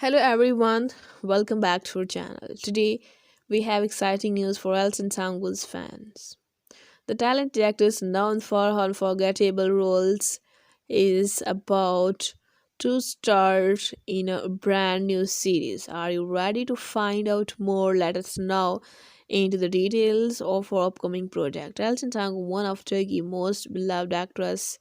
Hello everyone, welcome back to our channel. Today we have exciting news for Elson Sangu's fans. The talented actress known for her unforgettable roles is about to start in a brand new series. Are you ready to find out more? Let us know into the details of our upcoming project. Elson Sangu, one of Turkey's most beloved actresses,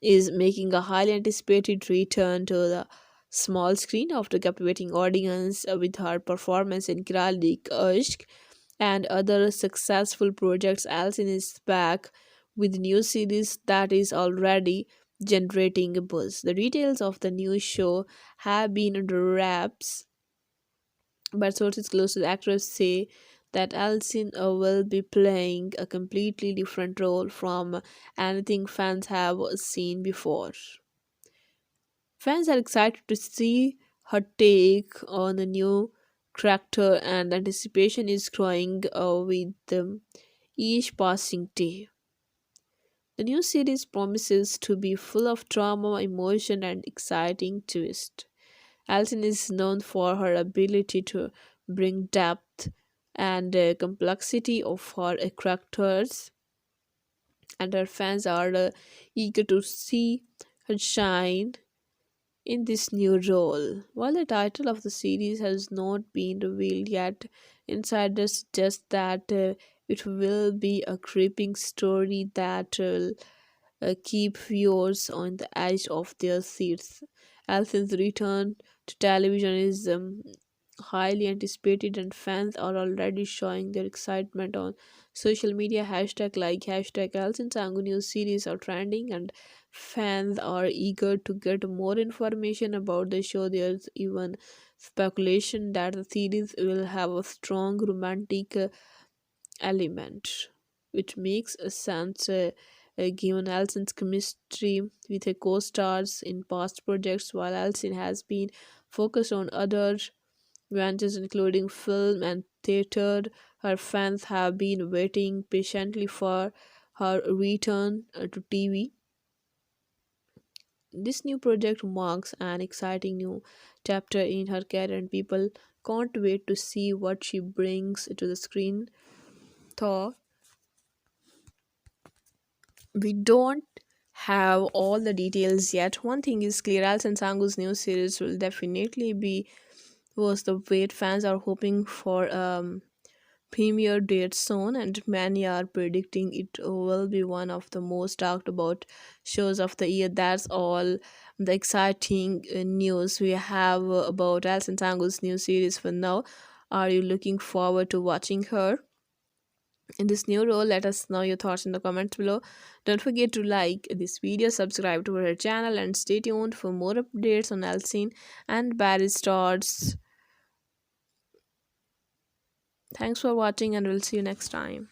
is making a highly anticipated return to the small screen after captivating audience uh, with her performance in Kraliyk Aşk and other successful projects. Elsin is back with new series that is already generating a buzz. The details of the new show have been under wraps, but sources close to the actress say that Elsin uh, will be playing a completely different role from anything fans have seen before. Fans are excited to see her take on a new character, and anticipation is growing uh, with um, each passing day. The new series promises to be full of drama, emotion, and exciting twist. Alton is known for her ability to bring depth and uh, complexity of her characters, and her fans are uh, eager to see her shine in this new role. While the title of the series has not been revealed yet, insiders suggest that uh, it will be a gripping story that will uh, keep viewers on the edge of their seats. Alfin's return to television is um, highly anticipated and fans are already showing their excitement on social media. Hashtag like hashtag Elsin Sangu news series are trending and fans are eager to get more information about the show. There's even speculation that the series will have a strong romantic uh, element which makes sense uh, uh, given Elsin's chemistry with her co-stars in past projects while Elsin has been focused on other ventures including film and theater. Her fans have been waiting patiently for her return uh, to TV. This new project marks an exciting new chapter in her career, and people can't wait to see what she brings to the screen. Thor, we don't have all the details yet, one thing is clear Alison Sangu's new series will definitely be was the wait fans are hoping for um premiere date soon and many are predicting it will be one of the most talked about shows of the year. That's all the exciting uh, news we have about Alison Tango's new series for now. Are you looking forward to watching her? In this new role let us know your thoughts in the comments below. Don't forget to like this video subscribe to our channel and stay tuned for more updates on Elsin and Barry Starr's Thanks for watching and we'll see you next time.